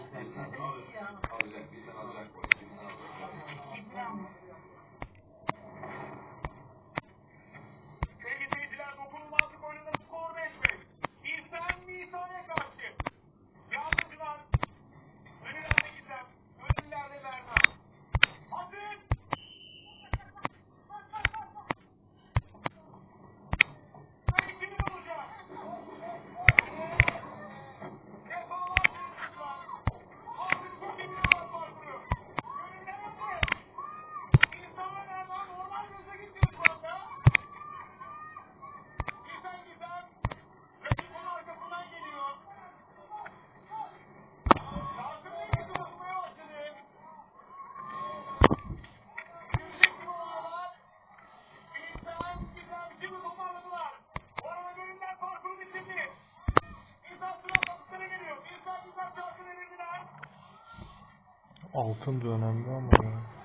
Alacak, bir sen alacak. altın dönemde ama ya.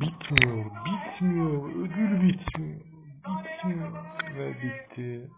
Bitmiyor, bitmiyor, ödül bitmiyor, bitmiyor ve bitti.